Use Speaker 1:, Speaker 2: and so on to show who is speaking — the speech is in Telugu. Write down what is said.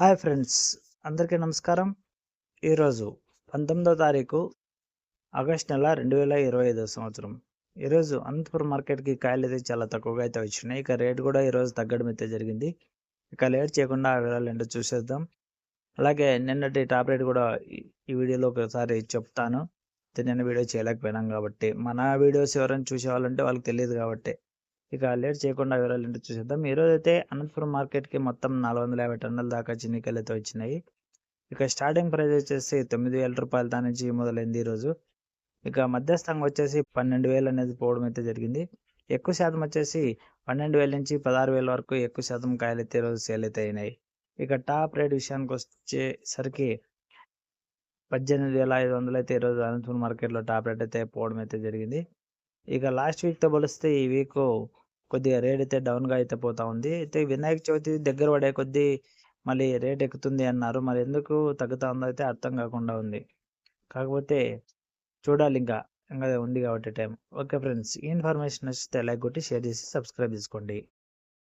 Speaker 1: హాయ్ ఫ్రెండ్స్ అందరికీ నమస్కారం. ఈరోజు పంతొమ్మిదో తారీఖు ఆగస్ట్ నెల రెండు వేల ఇరవై ఐదో సంవత్సరం. ఈరోజు అనంతపురం మార్కెట్కి కాయలు అయితే చాలా తక్కువగా అయితే వచ్చినాయి. ఇక రేట్ కూడా ఈరోజు తగ్గడం అయితే జరిగింది. ఇక లేట్ చేయకుండా ఆ వివరాలు ఏంటో చూసేద్దాం. అలాగే నిన్నటి టాప్ రేట్ కూడా ఈ- వీడియోలో ఒకసారి చెప్తాను. అయితే నిన్న వీడియో చేయలేకపోయినాం కాబట్టి. మన వీడియోస్ ఎవరైనా చూసేవాళ్ళంటే వాళ్ళకి తెలియదు కాబట్టి. ఇక లేట్ చేయకుండా వివరాలు ఏంటో చూసేద్దాం. ఈరోజు అయితే అనంతపురం మార్కెట్కి మొత్తం నాలుగు వందల యాభై టన్నుల దాకా చిన్నికలు అయితే వచ్చినాయి. ఇక స్టార్టింగ్ ప్రైస్ వచ్చేసి తొమ్మిది వేల రూపాయల దాని నుంచి మొదలైంది ఈరోజు ఇక మధ్యస్థంగా వచ్చేసి పన్నెండు వేలు అనేది పోవడం అయితే జరిగింది. ఎక్కువ శాతం వచ్చేసి పన్నెండు వేల నుంచి పదహారు వేల వరకు ఎక్కువ శాతం కాయలు అయితే ఈరోజు సేల్ అయితే అయినాయి. ఇక టాప్ రేట్ విషయానికి వచ్చేసరికి పద్దెనిమిది వేల ఐదు వందలు అయితే ఈరోజు అనంతపురం మార్కెట్లో టాప్ రేట్ అయితే పోవడం అయితే జరిగింది. ఇక లాస్ట్ వీక్తో పోలిస్తే ఈ వీక్ కొద్దిగా రేట్ అయితే డౌన్గా అయితే పోతా ఉంది. అయితే వినాయక చవితి దగ్గర పడే కొద్దీ మళ్ళీ రేట్ ఎక్కుతుంది అన్నారు. మరి ఎందుకు తగ్గుతా ఉందో అయితే అర్థం కాకుండా ఉంది. కాకపోతే చూడాలి ఇంకా. ఇంకా ఉంది కాబట్టి టైం. ఓకే ఫ్రెండ్స్ ఈ ఇన్ఫర్మేషన్ వస్తే లైక్ కొట్టి షేర్ చేసి సబ్స్క్రైబ్ చేసుకోండి.